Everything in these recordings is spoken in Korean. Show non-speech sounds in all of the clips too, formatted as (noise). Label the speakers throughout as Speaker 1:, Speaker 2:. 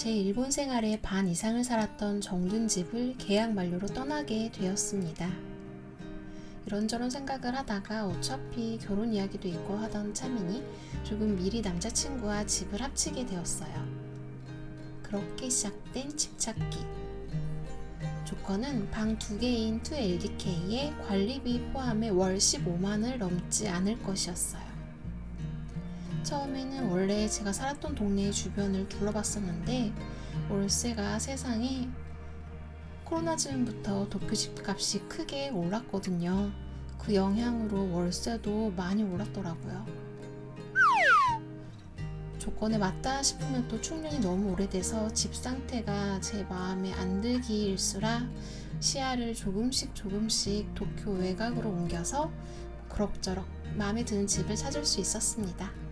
Speaker 1: 제 일본 생활의 반 이상을 살았던 정든 집을 계약 만료로 떠나게 되었습니다. 이런저런 생각을 하다가 어차피 결혼 이야기도 있고 하던 참이니 조금 미리 남자친구와 집을 합치게 되었어요. 그렇게 시작된 집 찾기. 조건은 방 두 개인 2LDK에 관리비 포함해 월 15만을 넘지 않을 것이었어요. 처음에는 원래 제가 살았던 동네 주변을 둘러봤었는데 월세가 세상에 코로나 즈음부터 도쿄 집 값이 크게 올랐거든요. 그 영향으로 월세도 많이 올랐더라고요. 조건에 맞다 싶으면 또 충전이 너무 오래돼서 집 상태가 제 마음에 안 들기일수라 시야를 조금씩 조금씩 도쿄 외곽으로 옮겨서 그럭저럭 마음에 드는 집을 찾을 수 있었습니다.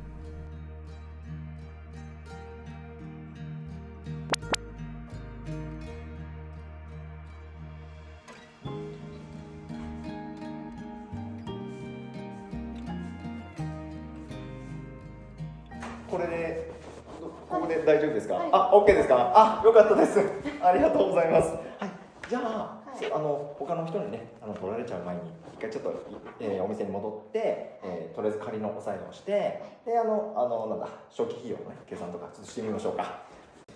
Speaker 2: 大丈夫ですか、あ、OK ですか？あ、よかったです。(laughs) ありがとうございます。はい、じゃあ、あの他の人にねあの取られちゃう前に一回ちょっと、えーお店に戻って、えーとりあえず仮の押さえをしてであのあのなんだ初期費用のね計算とかちょっとしてみましょうか。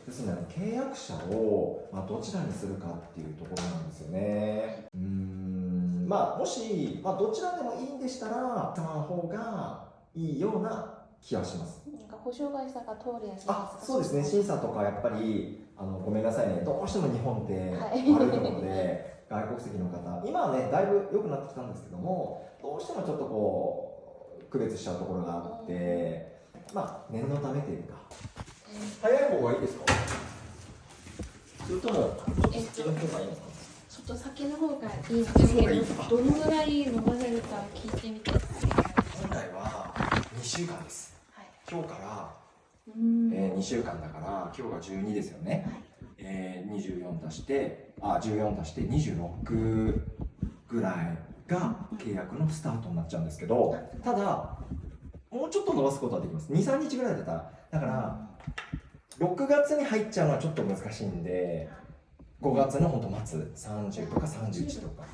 Speaker 2: ですので契約者を、まあ、どちらにするかっていうところなんですよね。うーん。まあもし、まあ、どちらでもいいんでしたらその方がいいような気がします。
Speaker 1: なんか保証会社が通るやつ
Speaker 2: あそうですね、審査とかやっぱりあの、ごめんなさいね、どうしても日本って悪いと思うで、はい、外国籍の方、今はね、だいぶ良くなってきたんですけども、どうしてもちょっとこう、区別しちゃうところがあって、うん、まあ、念のためというか、えん、早い方がいいですか？それとも、ちょっと先の方がいいのか
Speaker 1: ちょっと先の方がいいんですけど、どのぐらい飲まれるか聞いてみて。
Speaker 2: 本来は二週間です。今日から
Speaker 1: うん。
Speaker 2: えー、2週間だから今日が12ですよね、えー、24足してあ14足して26ぐらいが契約のスタートになっちゃうんですけどただもうちょっと伸ばすことはできます。23日ぐらいだったらだから6月に入っちゃうのはちょっと難しいんで5月の本当末30とか31とか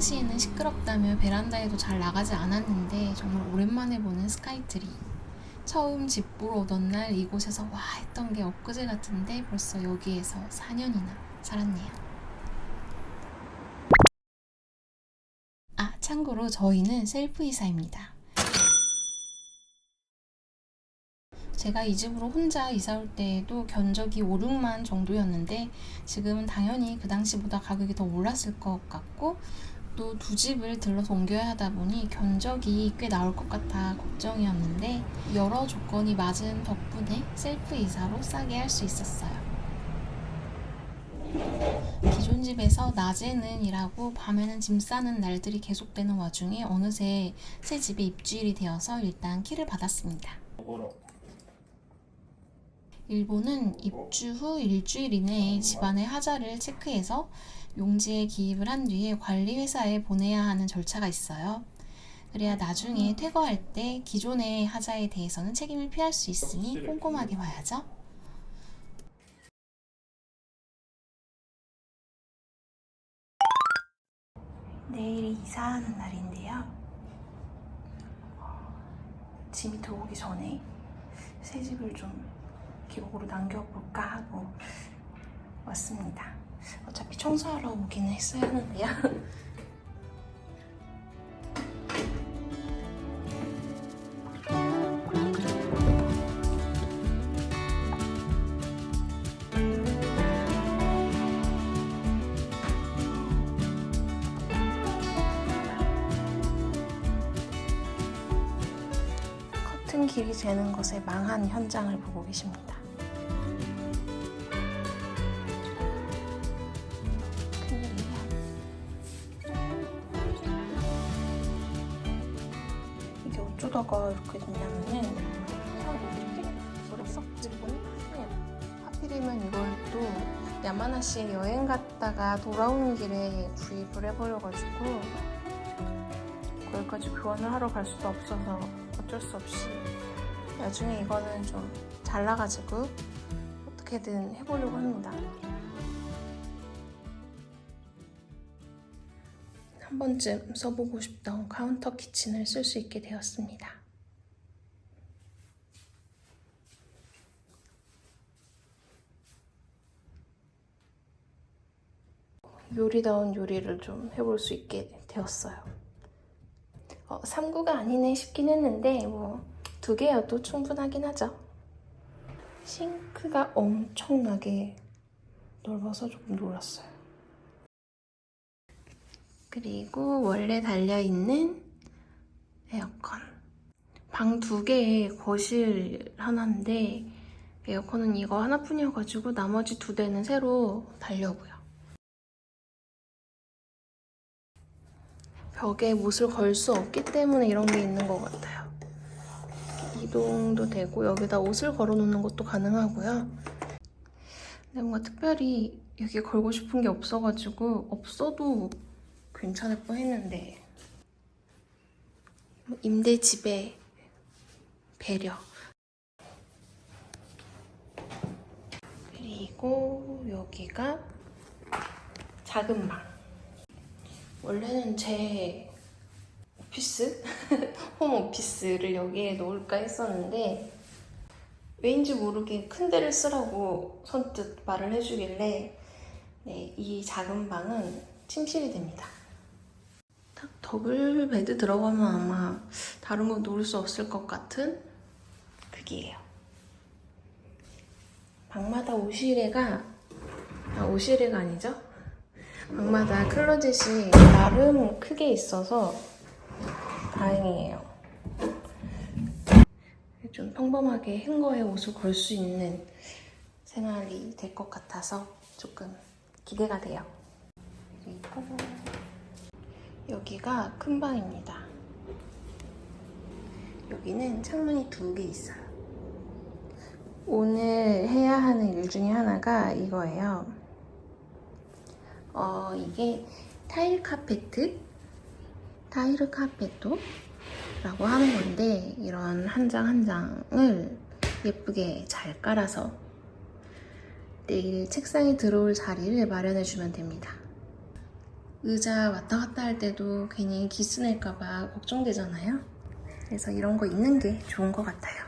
Speaker 1: 평상시에는 시끄럽다며 베란다에도 잘 나가지 않았는데 정말 오랜만에 보는 스카이트리. 처음 집 보러 오던 날 이곳에서 와 했던 게 엊그제 같은데 벌써 여기에서 4년이나 살았네요. 아, 참고로 저희는 셀프 이사입니다. 제가 이 집으로 혼자 이사 올 때에도 견적이 5, 6만 정도였는데 지금은 당연히 그 당시보다 가격이 더 올랐을 것 같고 또 두 집을 들러서 옮겨야 하다 보니 견적이 꽤 나올 것 같아 걱정이었는데 여러 조건이 맞은 덕분에 셀프 이사로 싸게 할 수 있었어요. 기존 집에서 낮에는 일하고 밤에는 짐 싸는 날들이 계속되는 와중에 어느새 새 집에 입주일이 되어서 일단 키를 받았습니다. 일본은 입주 후 일주일 이내에 집안의 하자를 체크해서 용지에 기입을 한 뒤에 관리 회사에 보내야 하는 절차가 있어요. 그래야 나중에 퇴거할 때 기존의 하자에 대해서는 책임을 피할 수 있으니 꼼꼼하게 봐야죠. 내일이 이사하는 날인데요. 짐이 들어오기 전에 새 집을 좀 기록으로 남겨볼까 하고 왔습니다.
Speaker 3: 어차피 청소하러 오기는 했어야 하는데요. 커튼 길이 재는 것에 망한 현장을 보고 계십니다. 썩 지르고 하필이면 이걸 또 야마나시에 여행 갔다가 돌아오는 길에 구입을 해버려가지고 거기까지 교환을 하러 갈 수도 없어서 어쩔 수 없이 나중에 이거는 좀 잘라가지고 어떻게든 해보려고 합니다. 한 번쯤 써보고 싶던 카운터 키친을 쓸 수 있게 되었습니다. 요리다운 요리를 좀 해볼 수 있게 되었어요. 어, 3구가 아니네 싶긴 했는데 뭐 두 개여도 충분하긴 하죠. 싱크가 엄청나게 넓어서 조금 놀랐어요. 그리고 원래 달려있는 에어컨. 방 두 개에 거실 하나인데 에어컨은 이거 하나뿐이어가지고 나머지 두 대는 새로 달려고요. 벽에 못을 걸 수 없기 때문에 이런 게 있는 것 같아요. 이동도 되고 여기다 옷을 걸어 놓는 것도 가능하고요. 근데 뭔가 특별히 여기에 걸고 싶은 게 없어가지고 없어도 괜찮을 뻔했는데 뭐 임대집의 배려 그리고 여기가 작은 방 원래는 제 오피스? (laughs) 홈 오피스를 여기에 놓을까 했었는데 왜인지 모르게 큰 데를 쓰라고 선뜻 말을 해주길래 네, 이 작은 방은 침실이 됩니다. 딱 더블 베드 들어가면 아마 다른 거 놓을 수 없을 것 같은 크기예요. 방마다 오시레가 아 오시레가 아니죠? 방마다 클로젯이 나름 크게 있어서 다행이에요. 좀 평범하게 행거에 옷을 걸 수 있는 생활이 될 것 같아서 조금 기대가 돼요. 여기가 큰 방입니다. 여기는 창문이 두 개 있어요. 오늘 해야 하는 일 중에 하나가 이거예요. 어, 이게 타일 카페트, 타일 카페토라고 하는 건데 이런 한 장 한 장을 예쁘게 잘 깔아서 내일 책상에 들어올 자리를 마련해 주면 됩니다. 의자 왔다 갔다 할 때도 괜히 기스 낼까봐 걱정되잖아요. 그래서 이런 거 있는 게 좋은 것 같아요.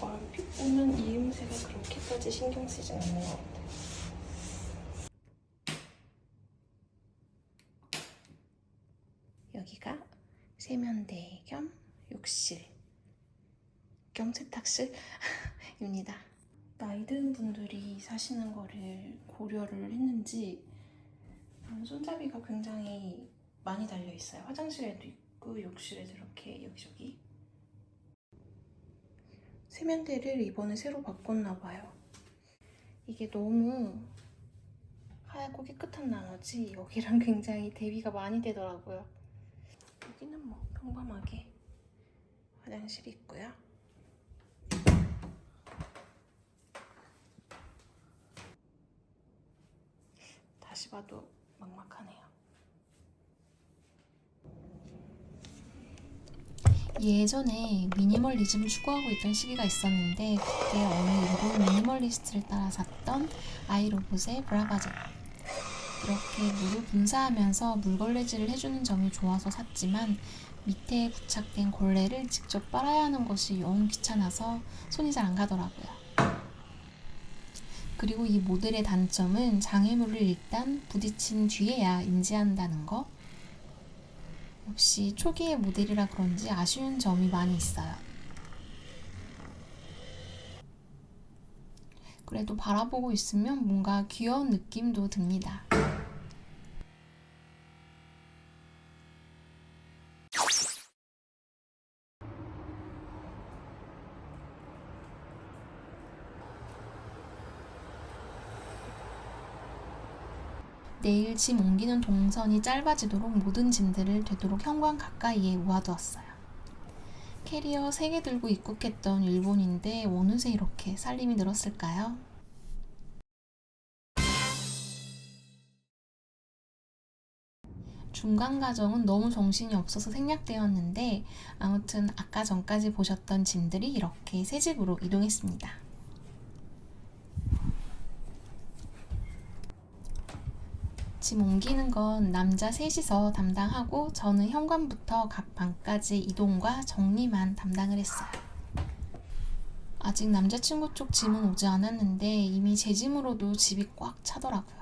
Speaker 3: 얼핏 보면 이음새가 그렇게까지 신경 쓰진 않는 것 같아요. 여기가 세면대 겸 욕실 겸 세탁실입니다. (laughs) 나이 든 분들이 사시는 거를 고려를 했는지 음, 손잡이가 굉장히 많이 달려 있어요. 화장실에도 있고 욕실에도 이렇게 여기저기 세면대를 이번에 새로 바꿨나 봐요. 이게 너무 하얗고 깨끗한 나머지 여기랑 (laughs) 굉장히 대비가 많이 되더라고요. 여기는 뭐 평범하게 화장실이 있고요. 다시 봐도 막막하네요. 예전에 미니멀리즘을 추구하고 있던 시기가 있었는데 그때 어느 일본 미니멀리스트를 따라 샀던 아이로봇의 브라바제
Speaker 1: 이렇게 물을 분사하면서 물걸레질을 해주는 점이 좋아서 샀지만 밑에 부착된 걸레를 직접 빨아야 하는 것이 영 귀찮아서 손이 잘 안 가더라고요. 그리고 이 모델의 단점은 장애물을 일단 부딪힌 뒤에야 인지한다는 거. 역시 초기의 모델이라 그런지 아쉬운 점이 많이 있어요. 그래도 바라보고 있으면 뭔가 귀여운 느낌도 듭니다. 내일 짐 옮기는 동선이 짧아지도록 모든 짐들을 되도록 현관 가까이에 모아두었어요. 캐리어 3개 들고 입국했던 일본인데 어느새 이렇게 살림이 늘었을까요? 중간 과정은 너무 정신이 없어서 생략되었는데 아무튼 아까 전까지 보셨던 짐들이 이렇게 새 집으로 이동했습니다. 짐 옮기는 건 남자 셋이서 담당하고 저는 현관부터 각 방까지 이동과 정리만 담당을 했어요. 아직 남자친구 쪽 짐은 오지 않았는데 이미 제 짐으로도 집이 꽉 차더라고요.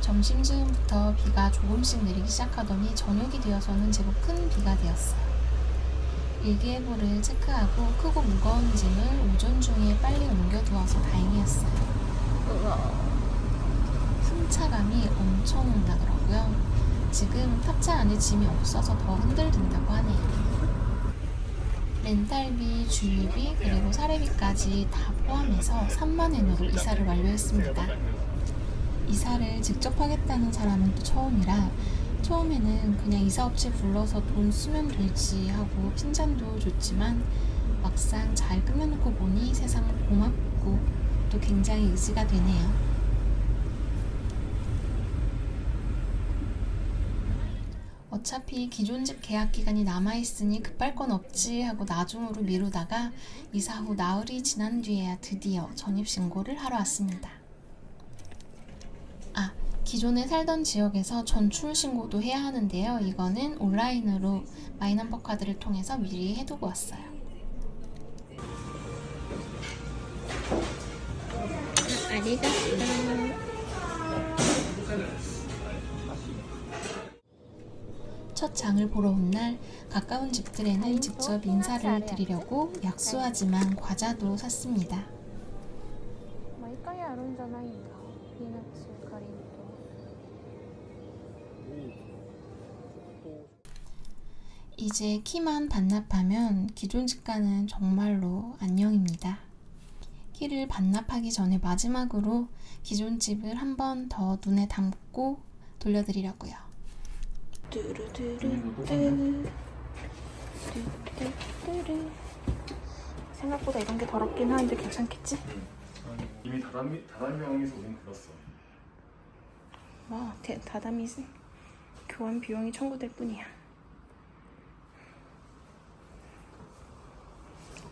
Speaker 1: 점심즈음부터 비가 조금씩 내리기 시작하더니 저녁이 되어서는 제법 큰 비가 되었어요. 일기예보를 체크하고 크고 무거운 짐을 오전 중에 빨리 옮겨두어서 다행이었어요. 승차감이 엄청 나더라고요. 지금 탑차 안에 짐이 없어서 더 흔들린다고 하네요. 렌탈비, 주유비, 그리고 사례비까지 다 포함해서 3만 엔으로 이사를 완료했습니다. 이사를 직접 하겠다는 사람은 또 처음이라 처음에는 그냥 이사업체 불러서 돈 쓰면 되지 하고 핀잔도 좋지만 막상 잘 끝내놓고 보니 세상 고맙고 또 굉장히 의지가 되네요. 어차피 기존 집 계약 기간이 남아있으니 급할 건 없지 하고 나중으로 미루다가 이사 후 나흘이 지난 뒤에야 드디어 전입신고를 하러 왔습니다. 아, 기존에 살던 지역에서 전출 신고도 해야 하는데요. 이거는 온라인으로 마이넘버 카드를 통해서 미리 해두고 왔어요. 첫 장을 보러 온 날 가까운 집들에는 직접 인사를 드리려고 약소하지만 과자도 샀습니다.
Speaker 3: 毎回あるんじゃないんだピーナッツかりんと
Speaker 1: 이제 키만 반납하면 기존 집가는 정말로 안녕입니다. 키를 반납하기 전에 마지막으로 기존 집을 한 번 더 눈에 담고 돌려드리려고요.
Speaker 3: 생각보다 이런 게 더럽긴 하는데 괜찮겠지?
Speaker 4: 이미 다단미, 다단명에서 우린 불렀어.
Speaker 3: 와 대, 다담이 교환 비용이 청구될 뿐이야.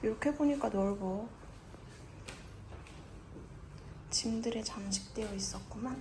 Speaker 3: 이렇게 보니까 넓어. 짐들에 잠식되어 있었구만